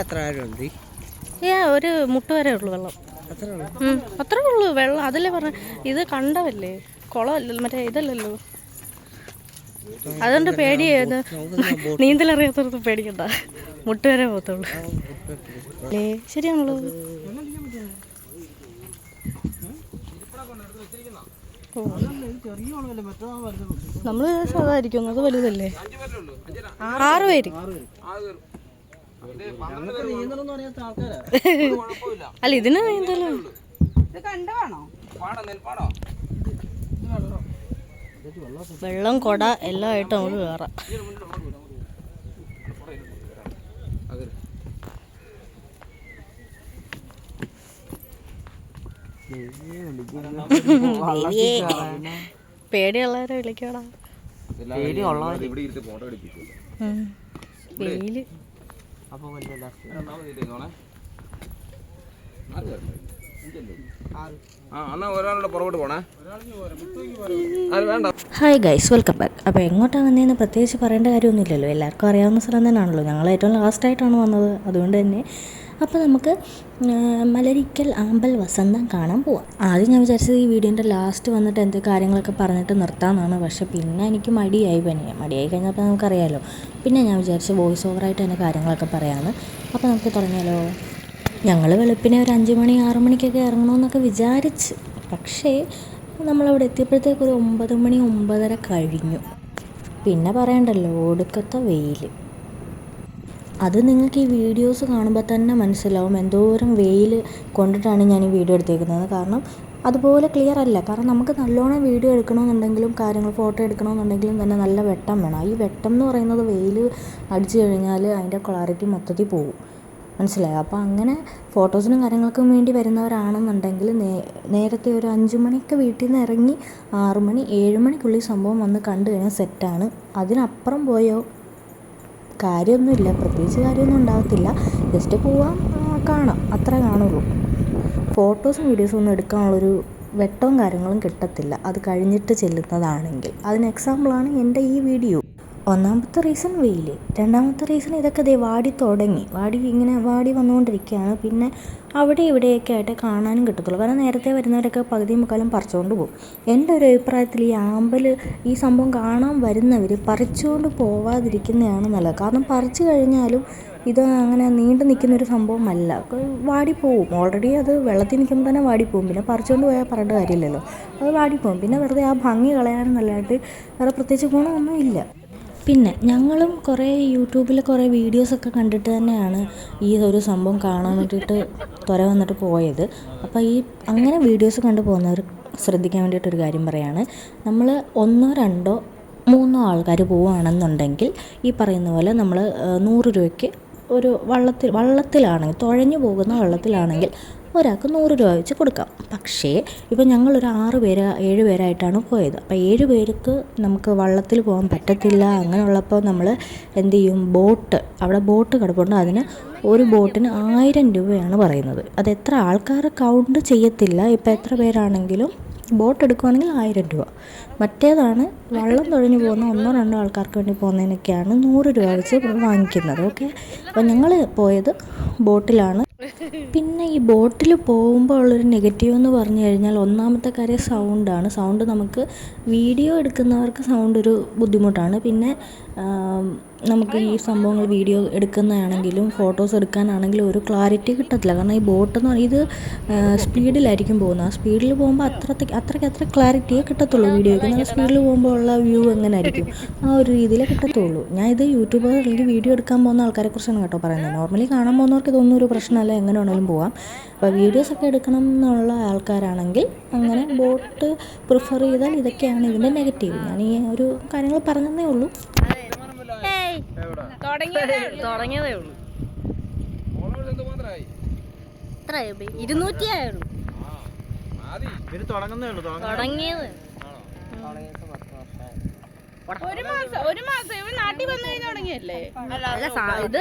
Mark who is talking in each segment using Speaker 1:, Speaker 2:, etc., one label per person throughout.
Speaker 1: എത്ര ആഴമുണ്ട്?
Speaker 2: ഏ ഒരു മുട്ട വരെ ഉള്ളു വെള്ളം.
Speaker 1: അത്ര ഉള്ളൂ?
Speaker 2: വെള്ളം. അതല്ലേ പറഞ്ഞ ഇത് കണ്ടവല്ലേ? കുളമല്ലല്ലോ മറ്റേ ഇതല്ലല്ലോ. അതുകൊണ്ട് പേടിയത് നീന്തലറിയാത്തവർക്ക് പേടിക്കണ്ട. മുട്ട വരെ പോകത്തുള്ളൂ. അല്ലേ ശരിയാണല്ലോ. നമ്മൾ സാധാരിക്കും. അത് വലുതല്ലേ? ആറ് പേര്. അല്ല ഇതിന് നീന്തലും വെള്ളം കൊട എല്ലാം ആയിട്ട് നമ്മൾ കയറാം പേടിയുള്ളവരെ വിളിക്കടാ
Speaker 3: വേണ്ട?
Speaker 2: ഹായ് ഗൈസ് വെൽക്കം ബാക്ക് അപ്പോൾ എങ്ങോട്ടാണ് വന്നതെന്ന് പ്രത്യേകിച്ച് പറയേണ്ട കാര്യമൊന്നുമില്ലല്ലോ. എല്ലാവർക്കും അറിയാവുന്ന സ്ഥലം തന്നെയാണല്ലോ. ഞങ്ങൾ ഏറ്റവും ലാസ്റ്റ് ആയിട്ടാണ് വന്നത്. അതുകൊണ്ട് തന്നെ അപ്പോൾ നമുക്ക് മലരിക്കൽ ആമ്പൽ വസന്തം കാണാൻ പോവാം. ആദ്യം ഞാൻ വിചാരിച്ചത് ഈ വീഡിയോന്റെ ലാസ്റ്റ് വന്നിട്ട് എന്ത് കാര്യങ്ങളൊക്കെ പറഞ്ഞിട്ട് നിർത്താമെന്നാണ്. പക്ഷേ പിന്നെ എനിക്ക് മടിയായി പനി മടിയായി കഴിഞ്ഞപ്പോൾ നമുക്കറിയാമല്ലോ പിന്നെ ഞാൻ വിചാരിച്ച വോയിസ് ഓവറായിട്ട് തന്നെ കാര്യങ്ങളൊക്കെ പറയാമെന്ന്. അപ്പോൾ നമുക്ക് തുടങ്ങിയാലോ. ഞങ്ങൾ വെളുപ്പിനെ ഒരു അഞ്ച് മണി ആറ് മണിക്കൊക്കെ ഇറങ്ങണമെന്നൊക്കെ വിചാരിച്ച്. പക്ഷേ നമ്മളവിടെ എത്തിയപ്പോഴത്തേക്ക് ഒരു ഒമ്പത് മണി ഒമ്പതര കഴിഞ്ഞു. പിന്നെ പറയണ്ടല്ലോ ഒടുക്കത്തെ വെയിൽ അത് നിങ്ങൾക്ക് ഈ വീഡിയോസ് കാണുമ്പോൾ തന്നെ മനസ്സിലാവും. എന്തോരം വെയിൽ കൊണ്ടിട്ടാണ് ഞാൻ ഈ വീഡിയോ എടുത്തേക്കുന്നത്. കാരണം അതുപോലെ ക്ലിയർ അല്ല. കാരണം നമുക്ക് നല്ലോണം വീഡിയോ എടുക്കണമെന്നുണ്ടെങ്കിലും കാര്യങ്ങൾ ഫോട്ടോ എടുക്കണമെന്നുണ്ടെങ്കിലും തന്നെ നല്ല വെട്ടം വേണം. ഈ വെട്ടം എന്ന് പറയുന്നത് വെയിൽ അടിച്ചു കഴിഞ്ഞാൽ അതിന്റെ ക്ലാരിറ്റി മൊത്തത്തിൽ പോകും മനസ്സിലായോ? അപ്പോൾ അങ്ങനെ ഫോട്ടോസിനും കാര്യങ്ങൾക്കും വേണ്ടി വരുന്നവരാണെന്നുണ്ടെങ്കിൽ നേ നേരത്തെ ഒരു അഞ്ച് മണിയൊക്കെ വീട്ടിൽ നിന്ന് ഇറങ്ങി ആറ് മണി ഏഴ് മണിക്കുള്ളിൽ സംഭവം വന്ന് കണ്ടു കഴിഞ്ഞാൽ സെറ്റാണ് അതിനപ്പുറം പോയോ? കാര്യമൊന്നുമില്ല. പ്രത്യേകിച്ച് കാര്യമൊന്നും ഉണ്ടാകത്തില്ല. ജസ്റ്റ് പോവാം കാണാം. അത്ര കാണുള്ളൂ. ഫോട്ടോസും വീഡിയോസും ഒന്നും എടുക്കാനുള്ളൊരു വെട്ടവും കാര്യങ്ങളും കിട്ടത്തില്ല. അത് കഴിഞ്ഞിട്ട് ചെല്ലുന്നതാണെങ്കിൽ. അതിന് എക്സാമ്പിളാണ് എന്റെ ഈ വീഡിയോ. ഒന്നാമത്തെ റീസൺ വെയിൽ രണ്ടാമത്തെ റീസൺ ഇതൊക്കെ ദേ വാടി തുടങ്ങി. വാടി ഇങ്ങനെ വാടി വന്നുകൊണ്ടിരിക്കുകയാണ്. പിന്നെ അവിടെ ഇവിടെയൊക്കെ ആയിട്ട് കാണാനും കിട്ടത്തുള്ളൂ. കാരണം നേരത്തെ വരുന്നവരൊക്കെ പകുതി മുക്കാലും പറിച്ചുകൊണ്ട് പോകും. എന്റെ ഒരു അഭിപ്രായത്തിൽ ഈ ആമ്പൽ ഈ സംഭവം കാണാൻ വരുന്നവർ പറിച്ചുകൊണ്ട് പോവാതിരിക്കുന്നതാണ് നല്ലത്. കാരണം പറിച്ചു കഴിഞ്ഞാലും ഇത് അങ്ങനെ നീണ്ടു നിൽക്കുന്നൊരു വാടി വാടിപ്പോവും ഓൾറെഡി അത് വെള്ളത്തിൽ നിൽക്കുമ്പോൾ തന്നെ വാടിപ്പോവും പിന്നെ പറിച്ചുകൊണ്ട് പോയാൽ പറയേണ്ട കാര്യമില്ലല്ലോ. അത് വാടി വാടിപ്പോവും പിന്നെ വെറുതെ ആ ഭംഗി കളയാനും നല്ലതായിട്ട് വേറെ പ്രത്യേകിച്ച് ഗുണമൊന്നും ഇല്ല പിന്നെ ഞങ്ങളും കുറേ യൂട്യൂബിൽ കുറേ വീഡിയോസൊക്കെ കണ്ടിട്ട് തന്നെയാണ് ഈ ഒരു സംഭവം കാണാൻ വേണ്ടിയിട്ട് ത്വര വന്നിട്ട് പോയത്. അപ്പോൾ ഈ അങ്ങനെ വീഡിയോസ് കണ്ടു പോകുന്നവർ ശ്രദ്ധിക്കാൻ വേണ്ടിയിട്ടൊരു കാര്യം പറയാണ്. നമ്മൾ ഒന്നോ രണ്ടോ മൂന്നോ ആൾക്കാർ പോവുകയാണെന്നുണ്ടെങ്കിൽ ഈ പറയുന്ന പോലെ നമ്മൾ നൂറ് രൂപയ്ക്ക് ഒരു വള്ളത്തിൽ വള്ളത്തിലാണെങ്കിൽ തുഴഞ്ഞു പോകുന്ന വള്ളത്തിലാണെങ്കിൽ ഒരാൾക്ക് നൂറ് രൂപ വെച്ച് കൊടുക്കാം. പക്ഷേ ഇപ്പം ഞങ്ങളൊരു ആറ് പേര് ഏഴ് പേരായിട്ടാണ് പോയത്. അപ്പോൾ ഏഴ് പേർക്ക് നമുക്ക് വള്ളത്തിൽ പോകാൻ പറ്റത്തില്ല. അങ്ങനെയുള്ളപ്പോൾ നമ്മൾ എന്ത് ചെയ്യും? ബോട്ട്. അവിടെ ബോട്ട് കിടപ്പുണ്ട്. അതിന് ഒരു ബോട്ടിന് ആയിരം രൂപയാണ് പറയുന്നത്. അത് എത്ര ആൾക്കാർ കൗണ്ട് ചെയ്യത്തില്ല. ഇപ്പോൾ എത്ര പേരാണെങ്കിലും ബോട്ട് എടുക്കുവാണെങ്കിൽ ആയിരം രൂപ. മറ്റേതാണ് വള്ളം തുഴഞ്ഞു പോകുന്ന ഒന്നോ രണ്ടോ ആൾക്കാർക്ക് വേണ്ടി പോകുന്നതിനൊക്കെയാണ് നൂറ് രൂപ വെച്ച് വാങ്ങിക്കുന്നത്. ഓക്കെ? അപ്പോൾ ഞങ്ങൾ പോയത് ബോട്ടിലാണ്. പിന്നെ ഈ ബോട്ടിൽ പോകുമ്പോൾ ഉള്ളൊരു നെഗറ്റീവ് എന്ന് പറഞ്ഞു കഴിഞ്ഞാൽ ഒന്നാമത്തെ കാര്യം സൗണ്ടാണ് സൗണ്ട് നമുക്ക് വീഡിയോ എടുക്കുന്നവർക്ക് സൗണ്ട് ഒരു ബുദ്ധിമുട്ടാണ്. പിന്നെ നമുക്ക് ഈ സംഭവങ്ങൾ വീഡിയോ എടുക്കുന്നതാണെങ്കിലും ഫോട്ടോസ് എടുക്കാനാണെങ്കിലും ഒരു ക്ലാരിറ്റി കിട്ടത്തില്ല. കാരണം ഈ ബോട്ട് എന്ന് പറയുന്നത് ഇത് സ്പീഡിലായിരിക്കും പോകുന്നത്. ആ സ്പീഡിൽ പോകുമ്പോൾ അത്രത്തേക്ക് അത്രയ്ക്ക് അത്ര ക്ലാരിറ്റിയേ കിട്ടത്തുള്ളൂ വീഡിയോയ്ക്ക് നല്ല സ്പീഡിൽ പോകുമ്പോൾ ഉള്ള വ്യൂ എങ്ങനെ ആയിരിക്കും ആ ഒരു രീതിയിലേ കിട്ടത്തുള്ളൂ. ഞാൻ ഇത് യൂട്യൂബർ അല്ലെങ്കിൽ വീഡിയോ എടുക്കാൻ പോകുന്ന ആൾക്കാരെ കുറിച്ചാണ് കേട്ടോ പറയുന്നത്. നോർമലി കാണാൻ പോകുന്നവർക്ക് ഇതൊന്നും ഒരു പ്രശ്നമല്ല. എങ്ങനെ വേണമെങ്കിലും പോവാം. അപ്പോൾ വീഡിയോസൊക്കെ എടുക്കണം എന്നുള്ള ആൾക്കാരാണെങ്കിൽ അങ്ങനെ ബോട്ട് പ്രിഫർ ചെയ്താൽ ഇതൊക്കെയാണ് ഇതിന്റെ നെഗറ്റീവ് ഞാൻ ഈ ഒരു കാര്യങ്ങൾ പറഞ്ഞതേ ഉള്ളൂ. തുടങ്ങിയതേ ഉള്ളൂ. ഇരുന്നൂറ്റി ആയുള്ളൂ തുടങ്ങിയത്.
Speaker 4: ഒരു മാസം ഒരു മാസം. ഇവൻ നാട്ടിൽ വന്നു തുടങ്ങിയല്ലേ?
Speaker 2: അല്ല ഇത്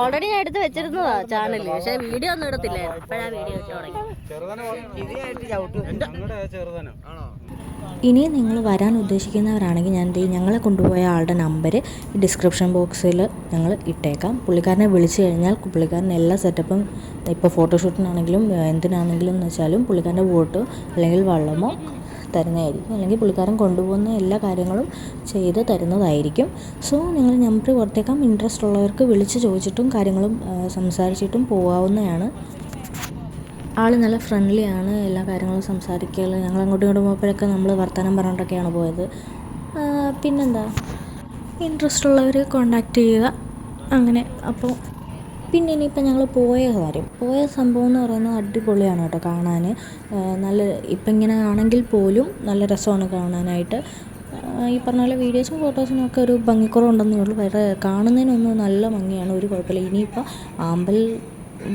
Speaker 2: ഓൾറെഡി ഞാൻ എടുത്ത് വെച്ചിരുന്നതാ ചാനലിൽ പക്ഷെ വീഡിയോ ഒന്നും എടുത്തില്ലായിരുന്നു. ഇപ്പഴാ വീഡിയോ വെച്ച് തുടങ്ങി.
Speaker 3: ചെറുതനം
Speaker 2: ഇനി നിങ്ങൾ വരാൻ ഉദ്ദേശിക്കുന്നവരാണെങ്കിൽ ഞാൻ ദേ ഞങ്ങളെ കൊണ്ടുപോയ ആളുടെ നമ്പർ ഡിസ്ക്രിപ്ഷൻ ബോക്സിൽ ഞങ്ങൾ ഇട്ടേക്കാം. പുള്ളിക്കാരനെ വിളിച്ചു കഴിഞ്ഞാൽ പുള്ളിക്കാരൻ എല്ലാ സെറ്റപ്പും ഇപ്പോൾ ഫോട്ടോഷൂട്ടിനാണെങ്കിലും എന്തിനാണെങ്കിലും എന്ന് വെച്ചാലും പുള്ളിക്കാരന്റെ വോട്ടോ അല്ലെങ്കിൽ വള്ളമോ തരുന്നതായിരിക്കും. അല്ലെങ്കിൽ പുള്ളിക്കാരൻ കൊണ്ടുപോകുന്ന എല്ലാ കാര്യങ്ങളും ചെയ്ത് തരുന്നതായിരിക്കും. സോ നിങ്ങൾ നമ്പർ പുറത്തേക്കാം ഇൻട്രസ്റ്റ് ഉള്ളവർക്ക് വിളിച്ച് ചോദിച്ചിട്ടും കാര്യങ്ങളും സംസാരിച്ചിട്ടും പോകാവുന്നതാണ് ആൾ നല്ല ഫ്രണ്ട്ലി ആണ്. എല്ലാ കാര്യങ്ങളും സംസാരിക്കൽ ഞങ്ങൾ അങ്ങോട്ടും ഇങ്ങോട്ടും പോകുമ്പോഴൊക്കെ നമ്മൾ വർത്തമാനം പറഞ്ഞിട്ടൊക്കെയാണ് പോയത്. പിന്നെന്താ? ഇൻട്രസ്റ്റ് ഉള്ളവർ കോണ്ടാക്ട് ചെയ്യുക. അങ്ങനെ. അപ്പോൾ പിന്നെ ഇനിയിപ്പോൾ ഞങ്ങൾ പോയ കാര്യം. പോയ സംഭവം എന്ന് പറയുന്നത് അടിപൊളിയാണ് കേട്ടോ കാണാൻ നല്ല ഇപ്പം ഇങ്ങനെ ആണെങ്കിൽ പോലും നല്ല രസമാണ് കാണാനായിട്ട്. ഈ പറഞ്ഞ പോലെ വീഡിയോസും ഫോട്ടോസും ഒക്കെ ഒരു ഭംഗിക്കുറവുണ്ടെന്നേ ഉള്ളൂ. വേറെ കാണുന്നതിനൊന്നും നല്ല ഭംഗിയാണ്. ഒരു കുഴപ്പമില്ല. ഇനിയിപ്പോൾ ആമ്പൽ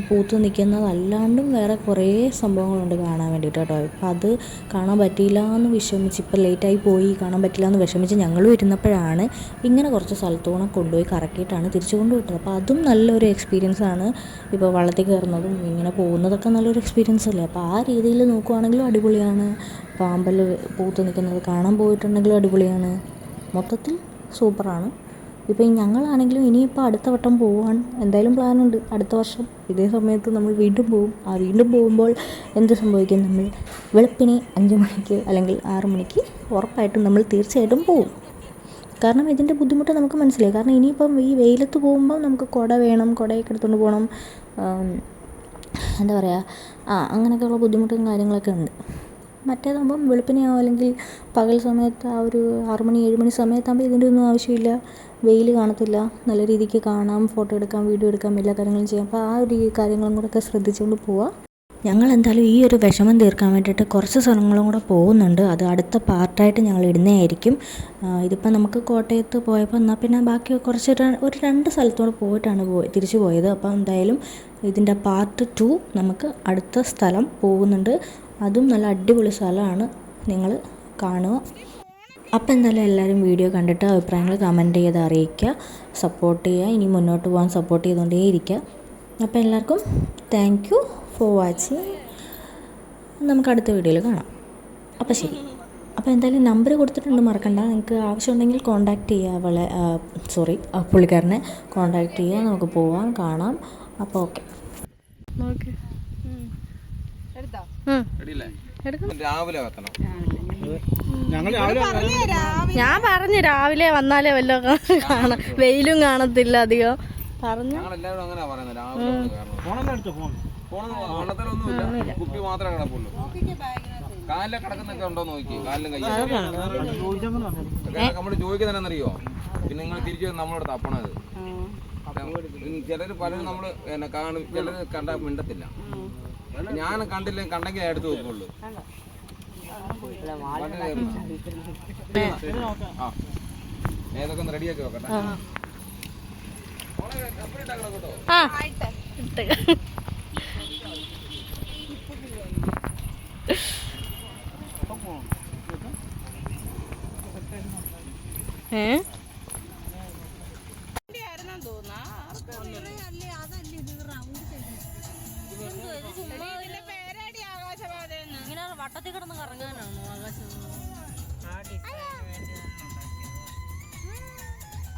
Speaker 2: പൂത്ത് നിൽക്കുന്നതല്ലാണ്ടും വേറെ കുറേ സംഭവങ്ങളുണ്ട് കാണാൻ വേണ്ടിയിട്ട് കേട്ടോ. ഇപ്പം അത് കാണാൻ പറ്റിയില്ല എന്ന് വിഷമിച്ച് ഇപ്പം ലേറ്റായി പോയി കാണാൻ പറ്റില്ല എന്ന് വിഷമിച്ച് ഞങ്ങളും ഇരുന്നപ്പോഴാണ് ഇങ്ങനെ കുറച്ച് സ്ഥലത്തൂടെ കൊണ്ടുപോയി കറക്കിയിട്ടാണ് തിരിച്ചു കൊണ്ടുവിട്ടത്. അപ്പോൾ അതും നല്ലൊരു എക്സ്പീരിയൻസ് ആണ് ഇപ്പോൾ വള്ളത്തിൽ കയറുന്നതും ഇങ്ങനെ പോകുന്നതൊക്കെ നല്ലൊരു എക്സ്പീരിയൻസ് അല്ലേ? അപ്പോൾ ആ രീതിയിൽ നോക്കുവാണെങ്കിലും അടിപൊളിയാണ്. പാമ്പൽ പൂത്ത് നിൽക്കുന്നത് കാണാൻ പോയിട്ടുണ്ടെങ്കിലും അടിപൊളിയാണ്. മൊത്തത്തിൽ സൂപ്പറാണ്. ഇപ്പോൾ ഈ ഞങ്ങളാണെങ്കിലും ഇനിയിപ്പോൾ അടുത്ത വട്ടം പോവാണ്. എന്തായാലും പ്ലാനുണ്ട് അടുത്ത വർഷം ഇതേ സമയത്ത് നമ്മൾ വീണ്ടും പോകും ആ വീണ്ടും പോകുമ്പോൾ എന്ത് സംഭവിക്കും? നമ്മൾ വെളുപ്പിനെ അഞ്ച് മണിക്ക് അല്ലെങ്കിൽ ആറ് മണിക്ക് ഉറപ്പായിട്ടും നമ്മൾ തീർച്ചയായിട്ടും പോകും കാരണം ഇതിന്റെ ബുദ്ധിമുട്ട് നമുക്ക് മനസ്സിലായി. കാരണം ഇനിയിപ്പം ഈ വെയിലത്ത് പോകുമ്പോൾ നമുക്ക് കുട വേണം കുടയൊക്കെ എടുത്തുകൊണ്ട് പോകണം എന്താ പറയുക ആ അങ്ങനെയൊക്കെയുള്ള ബുദ്ധിമുട്ടും കാര്യങ്ങളൊക്കെ ഉണ്ട്. മറ്റേതാകുമ്പം വെളുപ്പിനെയോ അല്ലെങ്കിൽ പകൽ സമയത്ത് ആ ഒരു ആറ് മണി ഏഴ് മണി സമയത്താകുമ്പോൾ ഇതിന്റെ ഒന്നും ആവശ്യമില്ല. വെയിൽ കാണത്തില്ല. നല്ല രീതിക്ക് കാണാം ഫോട്ടോ എടുക്കാം വീഡിയോ എടുക്കാം എല്ലാ കാര്യങ്ങളും ചെയ്യാം. അപ്പോൾ ആ ഒരു കാര്യങ്ങളും കൂടെ ഒക്കെ ശ്രദ്ധിച്ചുകൊണ്ട് പോവാം. ഞങ്ങൾ എന്തായാലും ഈ ഒരു വിഷമം തീർക്കാൻ വേണ്ടിയിട്ട് കുറച്ച് സ്ഥലങ്ങളും കൂടെ പോകുന്നുണ്ട്. അത് അടുത്ത പാർട്ടായിട്ട് ഞങ്ങൾ ഇടുന്നതായിരിക്കും. ഇതിപ്പോൾ നമുക്ക് കോട്ടയത്ത് പോയപ്പോൾ എന്നാൽ പിന്നെ ബാക്കി കുറച്ച് ഒരു രണ്ട് സ്ഥലത്തൂടെ പോയിട്ടാണ് പോയി തിരിച്ചു പോയത്. അപ്പോൾ എന്തായാലും ഇതിന്റെ പാർട്ട് ടു നമുക്ക് അടുത്ത സ്ഥലം പോകുന്നുണ്ട്. അതും നല്ല അടിപൊളി സ്ഥലമാണ്. നിങ്ങൾ കാണുക. അപ്പോൾ എന്തായാലും എല്ലാവരും വീഡിയോ കണ്ടിട്ട് അഭിപ്രായങ്ങൾ കമന്റ് ചെയ്ത് അറിയിക്കുക. സപ്പോർട്ട് ചെയ്യുക. ഇനി മുന്നോട്ട് പോകാൻ സപ്പോർട്ട് ചെയ്തുകൊണ്ടേ ഇരിക്കുക അപ്പോൾ എല്ലാവർക്കും താങ്ക് യു ഫോർ വാച്ചിങ് നമുക്ക് അടുത്ത വീഡിയോയിൽ കാണാം. അപ്പോൾ ശരി. അപ്പോൾ എന്തായാലും നമ്പർ കൊടുത്തിട്ടുണ്ട്. മറക്കണ്ട. നിങ്ങൾക്ക് ആവശ്യമുണ്ടെങ്കിൽ കോൺടാക്റ്റ് ചെയ്യുക. അവളെ സോറി പുള്ളിക്കാരനെ കോൺടാക്റ്റ് ചെയ്യുക. നമുക്ക് പോവാം കാണാം. അപ്പോൾ ഓക്കെ
Speaker 3: റെഡിയല്ലേ രാവിലെ വെക്കണം.
Speaker 1: ഞങ്ങൾ രാവിലെ
Speaker 4: ഞാൻ പറഞ്ഞു രാവിലെ വന്നാലേ വല്ലോ കാണാം വെയിലും കാണത്തില്ല അധികം. പറഞ്ഞു.
Speaker 3: കുപ്പി മാത്രമേ കിടപ്പുള്ളൂ. കാലിലെ കിടക്കുന്നൊക്കെ ഉണ്ടോ നോക്കി കാലിലും നമ്മൾ ചോദിക്കുന്നതെന്നറിയോ പിന്നെ നിങ്ങൾ തിരിച്ചു വന്ന് നമ്മളോട് തപ്പണത് ചിലര് പലരും നമ്മൾ എന്നെ കാണും. ചിലര് കണ്ടാ മിണ്ടത്തില്ല. ഞാൻ കണ്ടില്ല കണ്ടെങ്കിൽ എടുത്തു നോക്കുള്ളൂ വെക്കുള്ളൂ. ആ. ഏതൊക്കെ ഒന്ന് റെഡിയാക്കി വെക്കട്ടെ? മോളെ കപ്പൽ ഇട്ടാക്കണം കേട്ടോ
Speaker 4: പേരടി ആകാശപാത
Speaker 2: ഇങ്ങനെ വട്ടത്തിൽ കിടന്ന് കറങ്ങാനാണോ ആകാശം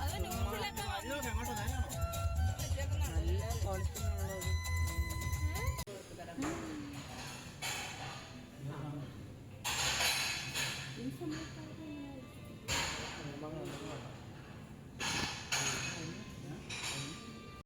Speaker 2: അത് ന്യൂസിലൊക്കെ